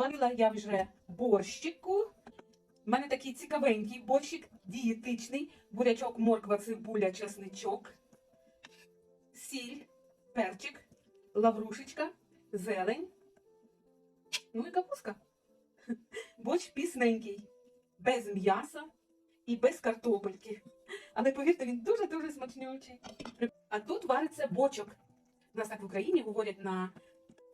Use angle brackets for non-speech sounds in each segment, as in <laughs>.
Зварила я вже борщику. У мене такий цікавенький борщик, дієтичний. Бурячок, морква, цибуля, чесничок, сіль, перчик, лаврушечка, зелень. Ну і капуска. <laughs> Борщ пісненький, без м'яса і без картопельки. Але повірте, він дуже-дуже смачнючий. А тут вариться бочок. У нас так в Україні говорять на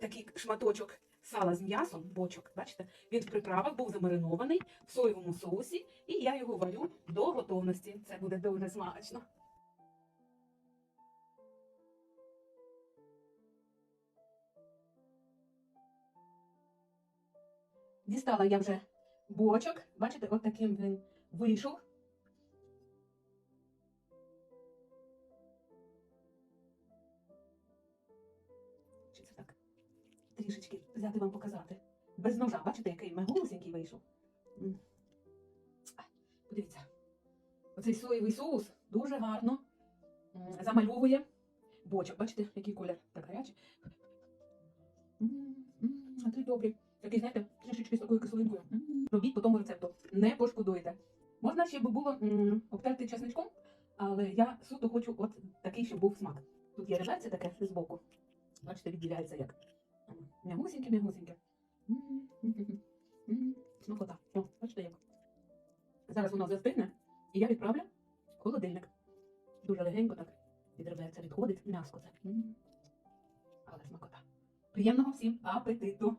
такий шматочок сала з м'ясом, бочок. Бачите, він в приправах був замаринований в соєвому соусі, і я його варю до готовності. Це буде дуже смачно. Дістала я вже бочок. Бачите, от таким він вийшов. Трішечки взяти вам показати. Без ножа, бачите, який мегусенький вийшов. Подивіться. Оцей соєвий соус дуже гарно замальовує бочок. Бачите, який колір так гарячий. М, добрий. Такий, знаєте, трішечки з такою кислинкою. Робіть по тому рецепту. Не пошкодуєте. Можна ще би було обтерти чесничком, але я суто хочу от такий, щоб був смак. Тут є реберце таке збоку. Бачите, відділяється як м'ягусіньке, м'ягусіньке. Смакота. О, бачите як. Зараз воно застигне, і я відправлю в холодильник. Дуже легенько так відривається, відходить м'яско це. Але смакота. Приємного всім апетиту!